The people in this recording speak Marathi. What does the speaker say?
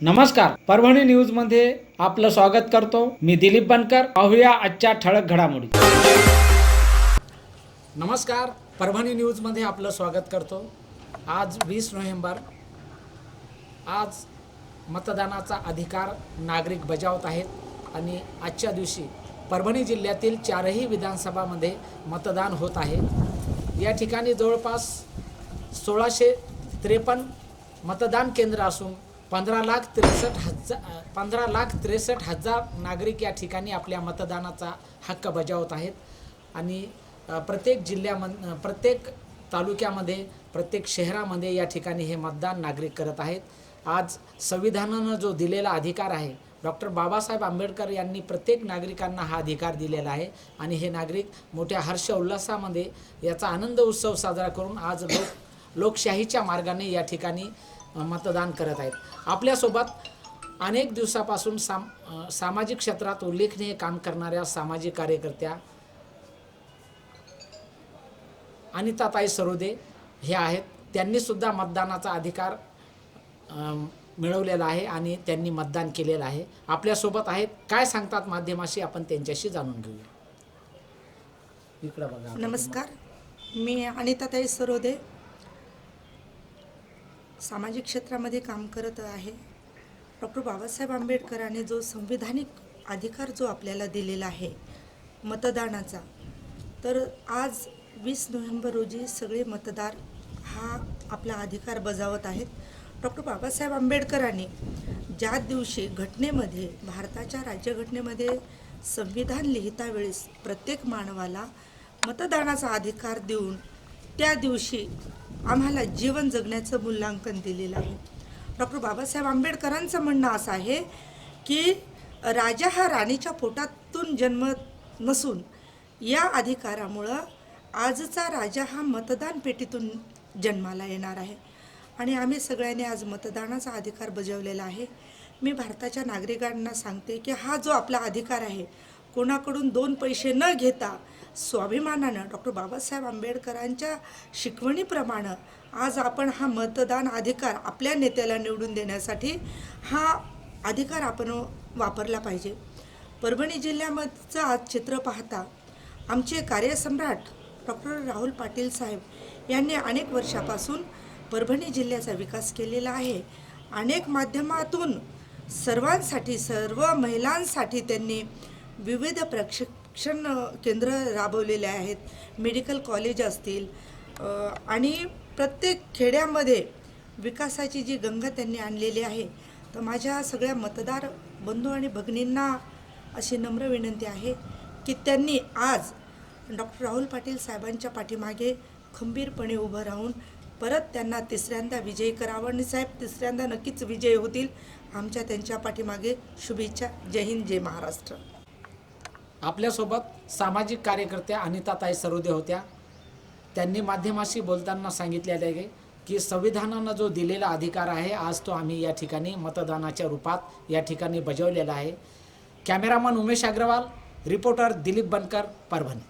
नमस्कार परभणी न्यूजमध्ये आपलं स्वागत करतो. मी दिलीप बनकर. पाहूया आजच्या ठळक घडामोडी. नमस्कार परभणी न्यूजमध्ये आपलं स्वागत करतो. आज वीस नोव्हेंबर. आज मतदानाचा अधिकार नागरिक बजावत आहेत आणि आजच्या दिवशी परभणी जिल्ह्यातील चारही विधानसभामध्ये मतदान होत आहे. या ठिकाणी जवळपास सोळाशे त्रेपन्न मतदान केंद्र असून पंधरा लाख त्रेसष्ट हजार पंधरा लाख त्रेसष्ट हजार नागरिक या ठिकाणी आपल्या मतदानाचा हक्क बजावत आहेत. आणि प्रत्येक जिल्ह्यामध प्रत्येक तालुक्यामध्ये प्रत्येक शहरामध्ये या ठिकाणी हे मतदान नागरिक करत आहेत. आज संविधानानं जो दिलेला अधिकार आहे डॉक्टर बाबासाहेब आंबेडकर यांनी प्रत्येक नागरिकांना हा अधिकार दिलेला आहे. आणि हे नागरिक मोठ्या हर्ष उल्हासामध्ये याचा आनंद उत्सव साजरा करून आज लोक लोकशाहीच्या मार्गाने या ठिकाणी मतदान करत आहेत. आपल्यासोबत अनेक दिवसापासून साम सामाजिक क्षेत्रात उल्लेखनीय काम करणाऱ्या सामाजिक कार्यकर्त्या अनिताताई सरोदे हे आहेत. त्यांनीसुद्धा मतदानाचा अधिकार मिळवलेला आहे आणि त्यांनी मतदान केलेलं आहे. आपल्यासोबत आहेत. काय सांगतात माध्यमाशी आपण त्यांच्याशी जाणून घेऊया. इकडं बघा. नमस्कार. मी अनिताताई सरोदे सामाजिक क्षेत्रामध्ये काम करत आहे. डॉक्टर बाबासाहेब आंबेडकरांनी जो संविधानिक अधिकार जो आपल्याला दिलेला आहे मतदानाचा तर आज वीस नोव्हेंबर रोजी सगळे मतदार हा आपला अधिकार बजावत आहेत. डॉक्टर बाबासाहेब आंबेडकरांनी ज्या दिवशी घटनेमध्ये भारताच्या राज्यघटनेमध्ये संविधान लिहिता वेळेस प्रत्येक मानवाला मतदानाचा अधिकार देऊन त्या दिवशी आम्हाला जीवन जगण्याचं मूल्यांकन दिलेलं आहे. डॉक्टर बाबासाहेब आंबेडकरांचं म्हणणं असं आहे की राजा हा राणीच्या पोटातून जन्म नसून या अधिकारामुळं आजचा राजा हा मतदान पेटीतून जन्माला येणार आहे. आणि आम्ही सगळ्यांनी आज मतदानाचा अधिकार बजावलेला आहे. मी भारताच्या नागरिकांना सांगते की हा जो आपला अधिकार आहे कोणाकडून दोन पैसे न घेता स्वाभिमानानं डॉक्टर बाबासाहेब आंबेडकरांच्या शिकवणीप्रमाणे आज आपण हा मतदान अधिकार आपल्या नेत्याला निवडून देण्यासाठी हा अधिकार आपण वापरला पाहिजे. परभणी जिल्ह्यामधचं आज चित्र पाहता आमचे कार्यसम्राट डॉक्टर राहुल पाटील साहेब यांनी अनेक वर्षापासून परभणी जिल्ह्याचा विकास केलेला आहे. अनेक माध्यमातून सर्वांसाठी सर्व महिलांसाठी त्यांनी विविध प्रशिक्षण केंद्र राबवलेले आहेत. मेडिकल कॉलेज असतील आणि प्रत्येक खेड्यामध्ये विकासाची जी गंगा त्यांनी आणलेली आहे तर माझ्या सगळ्या मतदार बंधू आणि भगिनींना अशी नम्र विनंती आहे की त्यांनी आज डॉक्टर राहुल पाटील साहेबांच्या पाठीमागे खंबीरपणे उभं राहून परत त्यांना तिसऱ्यांदा विजयी करावं आणि साहेब तिसऱ्यांदा नक्कीच विजयी होतील. आमच्या त्यांच्या पाठीमागे शुभेच्छा. जय हिंद जय महाराष्ट्र. आपल्यासोबत सामाजिक कार्यकर्त्या अनिताताई सरोदे होत्या. त्यांनी माध्यमाशी बोलताना सांगितलेले आहे की संविधानानं जो दिलेला अधिकार आहे आज तो आम्ही या ठिकाणी मतदानाच्या रूपात या ठिकाणी बजावलेला आहे. Cameraman Umesh Agarwal reporter Dilip Bankar Parbhani.